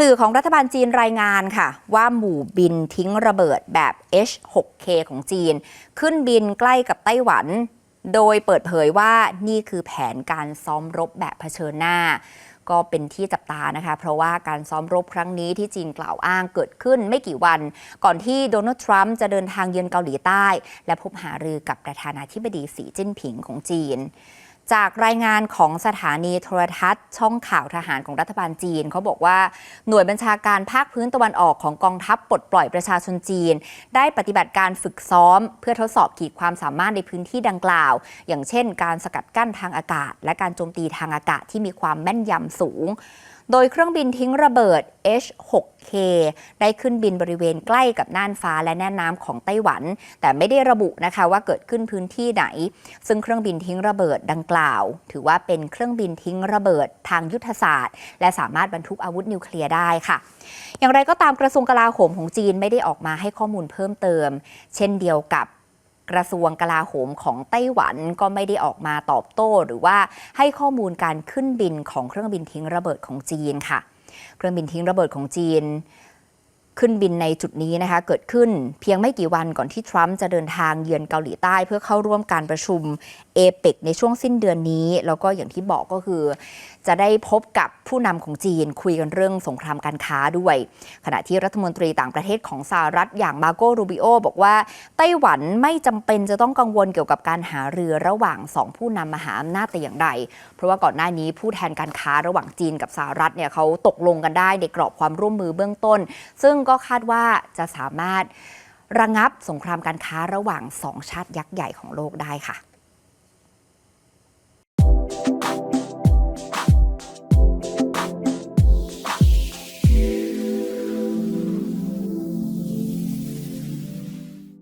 สื่อของรัฐบาลจีนรายงานค่ะ ว่าหมู่บินทิ้งระเบิดแบบ H6K ของจีน ขึ้นบินใกล้กับไต้หวัน โดยเปิดเผยว่านี่คือแผนการซ้อมรบแบบเผชิญหน้า ก็เป็นที่จับตานะคะ เพราะว่าการซ้อมรบครั้งนี้ที่จีนกล่าวอ้างเกิดขึ้นไม่กี่วัน ก่อนที่โดนัลด์ทรัมป์จะเดินทางเยือนเกาหลีใต้ และพบหารือกับประธานาธิบดีสีจิ้นผิงของจีน จากรายงานของสถานีโทรทัศน์ ช่องข่าวทหารของรัฐบาลจีน เขาบอกว่าหน่วยบัญชาการภาคพื้นตะวันออกของกองทัพปลดปล่อยประชาชนจีน ได้ปฏิบัติการฝึกซ้อม เพื่อทดสอบขีดความสามารถในพื้นที่ดังกล่าว อย่างเช่น การสกัดกั้นทางอากาศ และการโจมตีทางอากาศที่มีความแม่นยำสูงโดยเครื่องบินทิ้งระเบิด H6K ได้ขึ้นบินบริเวณใกล้กับน่านฟ้าและแน่น้ำของไต้หวัน แต่ไม่ได้ระบุนะคะว่าเกิดขึ้นพื้นที่ไหน ซึ่งเครื่องบินทิ้งระเบิดดังกล่าว ถือว่าเป็นเครื่องบินทิ้งระเบิดทางยุทธศาสตร์ และสามารถบรรทุกอาวุธนิวเคลียร์ได้ค่ะ อย่างไรก็ตามกระทรวงกลาโหมของจีนไม่ได้ออกมาให้ข้อมูลเพิ่มเติม เช่นเดียวกับ กระทรวงกลาโหมของไต้หวันก็ไม่ได้ออกมาตอบโต้ หรือว่าให้ข้อมูลการขึ้นบินของเครื่องบินทิ้งระเบิดของจีนค่ะ เครื่องบินทิ้งระเบิดของจีน ขึ้นบินในจุดนี้นะคะเกิดขึ้นเพียงไม่กี่วันก่อนที่ทรัมป์จะเดินทางเยือนเกาหลีใต้เพื่อเข้าร่วมการประชุมเอเปกในช่วงสิ้นเดือนนี้ แล้วก็อย่างที่บอกก็คือ จะได้พบกับผู้นำของจีนคุยกันเรื่องสงครามการค้าด้วย ขณะที่รัฐมนตรีต่างประเทศของสหรัฐอย่างมาโกรูบิโอบอกว่า ไต้หวันไม่จำเป็นจะต้องกังวลเกี่ยวกับการหาเรือระหว่างสองผู้นำมหาอำนาจแต่อย่างใดเพราะว่าก่อนหน้านี้ผู้แทนการค้าระหว่างจีนกับสหรัฐเนี่ยเขาตกลงกันได้ในกรอบความร่วมมือเบื้องต้น ซึ่งก็คาดว่าจะสามารถระงับสงครามการค้าระหว่างสองชาติยักษ์ใหญ่ของโลกได้ค่ะ